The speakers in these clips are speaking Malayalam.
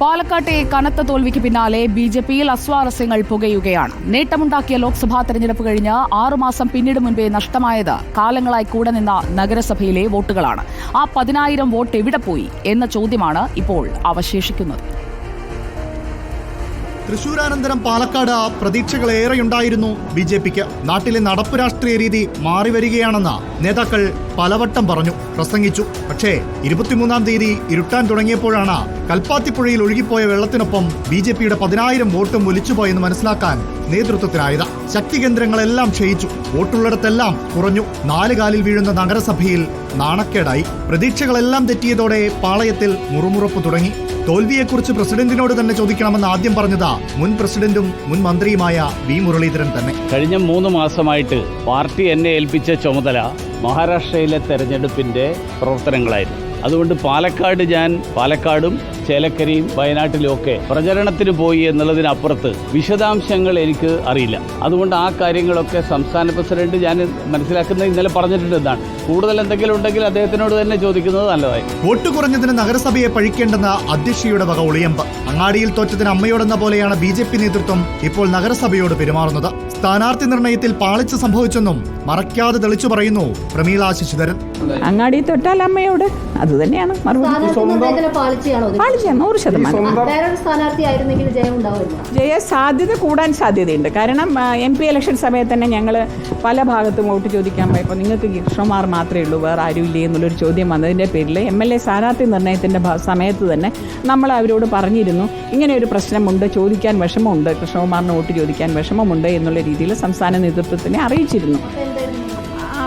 പാലക്കാട്ടെ കനത്ത തോൽവിക്ക് പിന്നാലെ ബി ജെ പിയിൽ അസ്വാരസ്യങ്ങൾ പുകയുകയാണ്. നേട്ടമുണ്ടാക്കിയ ലോക്സഭാ തെരഞ്ഞെടുപ്പ് കഴിഞ്ഞ് ആറുമാസം പിന്നീട് മുൻപേ നഷ്ടമായത് കാലങ്ങളായി കൂടെ നിന്ന നഗരസഭയിലെ വോട്ടുകളാണ്. ആ പതിനായിരം വോട്ട് എവിടെ പോയി എന്ന ചോദ്യമാണ് ഇപ്പോൾ അവശേഷിക്കുന്നത്. തൃശൂരാനന്തരം പാലക്കാട് പ്രതീക്ഷകളേറെയുണ്ടായിരുന്നു ബി ജെ പിക്ക് നാട്ടിലെ നടപ്പ് രാഷ്ട്രീയ രീതി മാറിവരികയാണെന്ന് നേതാക്കൾ പലവട്ടം പറഞ്ഞു പ്രസംഗിച്ചു. പക്ഷേ ഇരുപത്തിമൂന്നാം തീയതി ഇരുട്ടാൻ തുടങ്ങിയപ്പോഴാണ് കൽപ്പാത്തിപ്പുഴയിൽ ഒഴുകിപ്പോയ വെള്ളത്തിനൊപ്പം ബി ജെ പിയുടെ പതിനായിരം വോട്ടും ഒലിച്ചുപോയെന്ന് മനസ്സിലാക്കാൻ നേതൃത്വത്തിനായത്. ശക്തി കേന്ദ്രങ്ങളെല്ലാം ക്ഷയിച്ചു വോട്ടുള്ളിടത്തെല്ലാം കുറഞ്ഞു. നാല് കാലിൽ വീഴുന്ന നഗരസഭയിൽ നാണക്കേടായി. പ്രതീക്ഷകളെല്ലാം തെറ്റിയതോടെ പാളയത്തിൽ മുറുമുറുപ്പ് തുടങ്ങി. തോൽവിയെക്കുറിച്ച് പ്രസിഡന്റിനോട് തന്നെ ചോദിക്കണമെന്ന് ആദ്യം പറഞ്ഞത് മുൻ പ്രസിഡന്റും മുൻ മന്ത്രിയുമായ വി മുരളീധരൻ തന്നെ. കഴിഞ്ഞ മൂന്ന് മാസമായിട്ട് പാർട്ടി എന്നെ ഏൽപ്പിച്ച ചുമതല മഹാരാഷ്ട്രയിലെ തെരഞ്ഞെടുപ്പിന്റെ പ്രവർത്തനങ്ങളായിരുന്നു. അതുകൊണ്ട് പാലക്കാട് ഞാൻ പാലക്കാടും ചേലക്കരയും വയനാട്ടിലും ഒക്കെ പ്രചരണത്തിന് പോയി എന്നുള്ളതിനപ്പുറത്ത് വിശദാംശങ്ങൾ എനിക്ക് അറിയില്ല. അതുകൊണ്ട് ആ കാര്യങ്ങളൊക്കെ സംസ്ഥാന പ്രസിഡന്റ് ഞാൻ മനസ്സിലാക്കുന്ന ഇന്നലെ പറഞ്ഞിട്ടുണ്ട് എന്നാണ് കൂടുതൽ എന്തെങ്കിലും ഉണ്ടെങ്കിൽ അദ്ദേഹത്തിനോട് തന്നെ ചോദിക്കുന്നത് നല്ലതായി. വോട്ട് കുറഞ്ഞതിന് നഗരസഭയെ പഴിക്കേണ്ടെന്ന അധ്യക്ഷയുടെ വക ഒളിയമ്പ്. അങ്ങാടിയിൽ തോറ്റത്തിന് അമ്മയോടെന്ന പോലെയാണ് ബി നേതൃത്വം ഇപ്പോൾ നഗരസഭയോട് പെരുമാറുന്നത്. സ്ഥാനാർത്ഥി നിർണയത്തിൽ പാളിച്ച സംഭവിച്ചെന്നും മറക്കാതെ തെളിച്ചു പറയുന്നു പ്രമീള ശശിധരൻ അങ്ങാടി തൊട്ടാൽ അമ്മയോട് അത് തന്നെയാണ് നൂറ് ശതമാനം. ജയം സാധ്യത കൂടാൻ സാധ്യതയുണ്ട്. കാരണം എം പി ഇലക്ഷൻ സമയത്ത് തന്നെ ഞങ്ങൾ പല ഭാഗത്തും വോട്ട് ചോദിക്കാൻ പോയപ്പോൾ നിങ്ങൾക്ക് കൃഷ്ണമാർ മാത്രമേ ഉള്ളൂ വേറെ ആരും ഇല്ലേ എന്നുള്ളൊരു ചോദ്യം വന്നതിന്റെ പേരിൽ എം എൽ എ സ്ഥാനാർത്ഥി നിർണയത്തിന്റെ സമയത്ത് തന്നെ നമ്മൾ അവരോട് പറഞ്ഞിരുന്നു. ഇങ്ങനെ ഒരു പ്രശ്നമുണ്ട് ചോദിക്കാൻ വിഷമമുണ്ട് കൃഷ്ണകുമാറിന് വോട്ട് ചോദിക്കാൻ വിഷമമുണ്ട് എന്നുള്ള രീതിയിൽ സംസ്ഥാന നേതൃത്വത്തിനെ അറിയിച്ചിരുന്നു.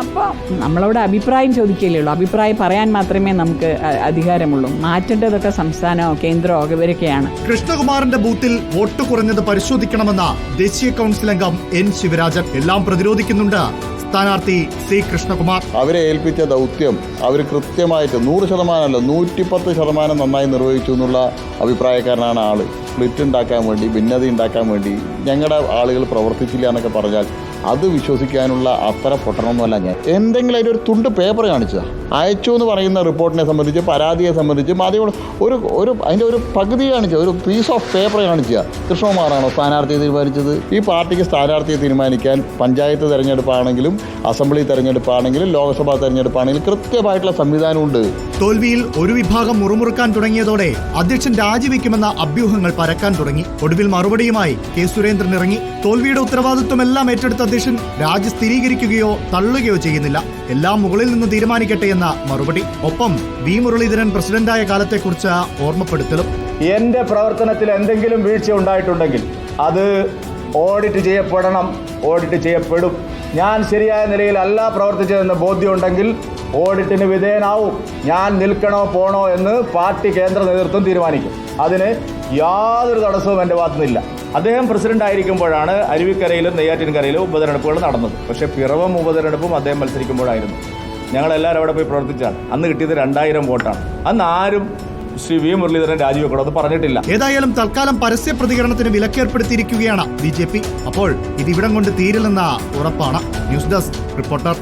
അപ്പോൾ നമ്മളോട് അഭിപ്രായം ചോദിക്കുകയല്ലേ ഉള്ളൂ. അഭിപ്രായം പറയാൻ മാത്രമേ നമുക്ക് അധികാരമുള്ളൂ. മാറ്റേണ്ടതൊക്കെ സംസ്ഥാനമോ കേന്ദ്രമോ ഇവരൊക്കെയാണ് കൃഷ്ണകുമാറിന്റെ ബൂത്തിൽ വോട്ട് കുറഞ്ഞത് പരിശോധിക്കണമെന്ന ദേശീയ കൗൺസിൽ അംഗം എൻ ശിവരാജൻ എല്ലാം പ്രതിരോധിക്കുന്നുണ്ട്. സ്ഥാനാർത്ഥി സി കൃഷ്ണകുമാർ. അവരെ ഏൽപ്പിച്ച ദൗത്യം അവർ കൃത്യമായിട്ട് നൂറ് ശതമാനമല്ല നൂറ്റിപ്പത്ത് ശതമാനം നന്നായി നിർവഹിച്ചു എന്നുള്ള അഭിപ്രായക്കാരനാണ് ആൾ. സ്പ്ലിറ്റ് ഉണ്ടാക്കാൻ വേണ്ടി ഭിന്നത ഉണ്ടാക്കാൻ വേണ്ടി ഞങ്ങളുടെ ആളുകൾ പ്രവർത്തിച്ചില്ല എന്നൊക്കെ പറഞ്ഞാൽ അത് വിശ്വസിക്കാനുള്ള അത്ര പൊട്ടണമൊന്നുമല്ല ഞാൻ. എന്തെങ്കിലും അതിന്റെ ഒരു തുണ്ട് പേപ്പർ കാണിച്ചതാ. അയച്ചു എന്ന് പറയുന്ന റിപ്പോർട്ടിനെ സംബന്ധിച്ച് പരാതിയെ സംബന്ധിച്ച് മാധ്യമങ്ങൾ ഒരു ഒരു അതിന്റെ ഒരു പകുതി കാണിച്ച ഒരു പീസ് ഓഫ് പേപ്പർ കാണിക്കുക കൃഷ്ണകുമാറാണോ സ്ഥാനാർത്ഥിയെ തീരുമാനിച്ചത്? ഈ പാർട്ടിക്ക് സ്ഥാനാർത്ഥിയെ തീരുമാനിക്കാൻ പഞ്ചായത്ത് തെരഞ്ഞെടുപ്പാണെങ്കിലും അസംബ്ലി തെരഞ്ഞെടുപ്പാണെങ്കിലും ലോക്സഭാ തെരഞ്ഞെടുപ്പാണെങ്കിലും കൃത്യമായിട്ടുള്ള സംവിധാനമുണ്ട്. തോൽവിയിൽ ഒരു വിഭാഗം മുറുമുറുക്കാൻ തുടങ്ങിയതോടെ അധ്യക്ഷൻ രാജിവെക്കുമെന്ന അഭ്യൂഹങ്ങൾ പരക്കാൻ തുടങ്ങി. ഒടുവിൽ മറുപടിയുമായി കെ സുരേന്ദ്രൻ ഇറങ്ങി. തോൽവിയുടെ ഉത്തരവാദിത്വമെല്ലാം ഏറ്റെടുത്ത അധ്യക്ഷൻ രാജി സ്ഥിരീകരിക്കുകയോ തള്ളുകയോ ചെയ്യുന്നില്ല. എല്ലാം മുകളിൽ നിന്ന് തീരുമാനിക്കട്ടെ എന്ന മറുപടി. ഒപ്പം വി. മുരളീധരൻ പ്രസിഡന്റായ കാലത്തെക്കുറിച്ച് ഓർമ്മപ്പെടുത്തലും. എന്റെ പ്രവർത്തനത്തിൽ എന്തെങ്കിലും വീഴ്ച ഉണ്ടായിട്ടുണ്ടെങ്കിൽ അത് ഓഡിറ്റ് ചെയ്യപ്പെടണം ഓഡിറ്റ് ചെയ്യപ്പെടും. ഞാൻ ശരിയായ നിലയിൽ അല്ല പ്രവർത്തിച്ചതെന്ന് ബോധ്യമുണ്ടെങ്കിൽ ഓഡിറ്റിന് വിധേയനാവും. ഞാൻ നിൽക്കണോ പോണോ എന്ന് പാർട്ടി കേന്ദ്ര നേതൃത്വം തീരുമാനിക്കും. അതിന് യാതൊരു തടസ്സവും എന്റെ ഭാഗത്തുനിന്നില്ല. അദ്ദേഹം പ്രസിഡന്റ് ആയിരിക്കുമ്പോഴാണ് അരുവിക്കരയിലും നെയ്യാറ്റിൻകരയിലും ഉപതെരഞ്ഞെടുപ്പുകൾ നടന്നത്. പക്ഷേ പിറവം ഉപതെരഞ്ഞെടുപ്പും അദ്ദേഹം മത്സരിക്കുമ്പോഴായിരുന്നു. ഞങ്ങളെല്ലാവരും അവിടെ പോയി പ്രവർത്തിച്ചാണ്. അന്ന് കിട്ടിയത് രണ്ടായിരം വോട്ടാണ്. അന്ന് ആരും ശ്രീ വി മുരളീധരൻ രാജിവെക്കണമെന്ന് പറഞ്ഞിട്ടില്ല. ഏതായാലും തൽക്കാലം പരസ്യ പ്രതികരണത്തിന് വിലക്കേർപ്പെടുത്തിയിരിക്കുകയാണ് ബി ജെ പി. അപ്പോൾ ഇതിവിടം കൊണ്ട് തീരില്ലെന്ന ഉറപ്പാണ്. News desk reporter